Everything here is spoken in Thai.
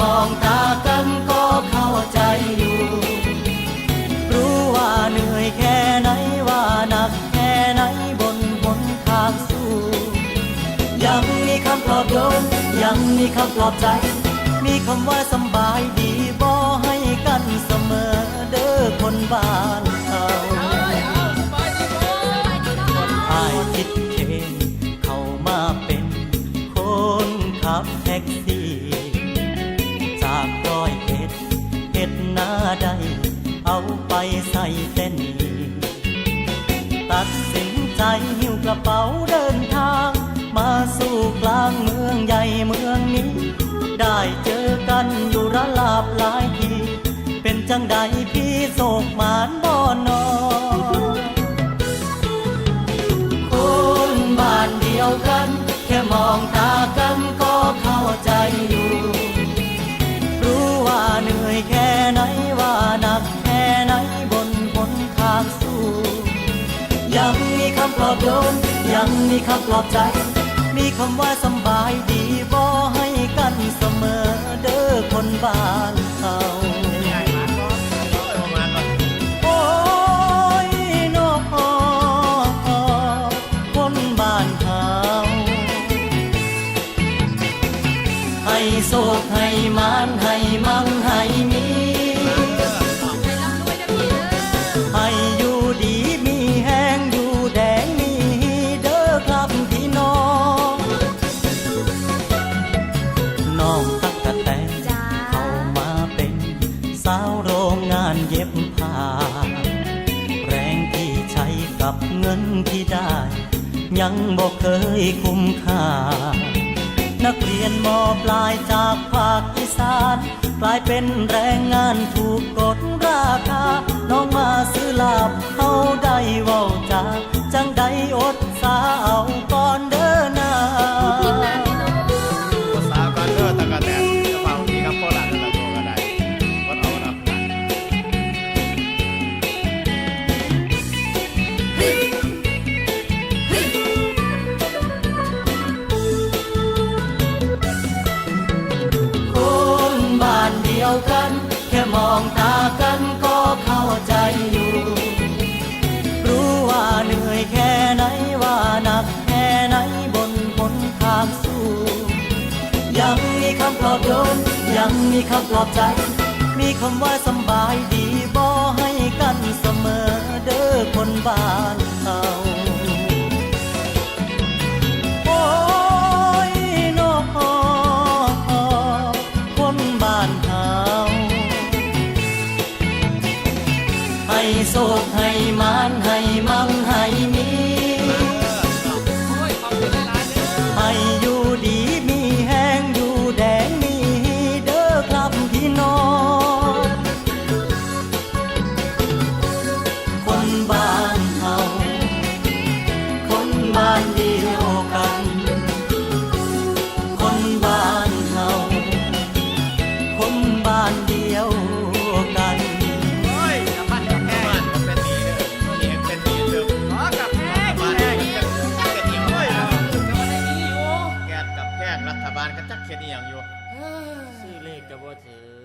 มองตากันก็เข้าใจอยู่ รู้ว่าเหนื่อยแค่ไหนว่าหนักแค่ไหนบนบนทางสู้ ยังมีคำปลอบโยนยังมีคำปลอบใจ มีคำว่าสบายดีบ่ให้กันเสมอเด้อคนบ้านเขาอายคิดเคนเข้ามาเป็นคนขับแท็กซี่ หน้าใดเอาไปใส่เส้นนี้ตัดสินใจหิ้วกระเป๋าเดินทาง มาสู่กลางเมืองใหญ่เมืองนี้ ได้เจอกันอยู่ระลาบหลายที เป็นจังใดพี่โศกหมานบ่อนอน ยังมีคำปลอบใจ มีคำว่าสบายดีบ่ให้กันเสมอเด้อคนบ้านเขาโอ้ยนอคนบ้านเขาให้โศกให้มานให้มั่งให้มี น้องตักกะแตนเข้ามาเป็นสาวโรงงานเย็บผ้า แรงที่ใช้กับเงินที่ได้ ยังบอกเคยคุ้มค่า นักเรียนมอปลายจากภาคอีสาน กลายเป็นแรงงานถูกกดราคา น้องมาซื้อลาบเขาได้เว้าจาจังใดอด มองตากันก็เข้าใจอยู่ รู้ว่าเหนื่อยแค่ไหนว่าหนักแค่ไหนบนบนทางสู้ ยังมีคำปลอบโยนยังมีคำปลอบใจ มีคำว่าสบายดีบ่ให้กันเสมอเด้อคนบ้านเขาโอ้ยนอคนบ้านเขา โศกให้มานใเขียนอีหยังอยู่ ซื้อเลขก็บ่ถือ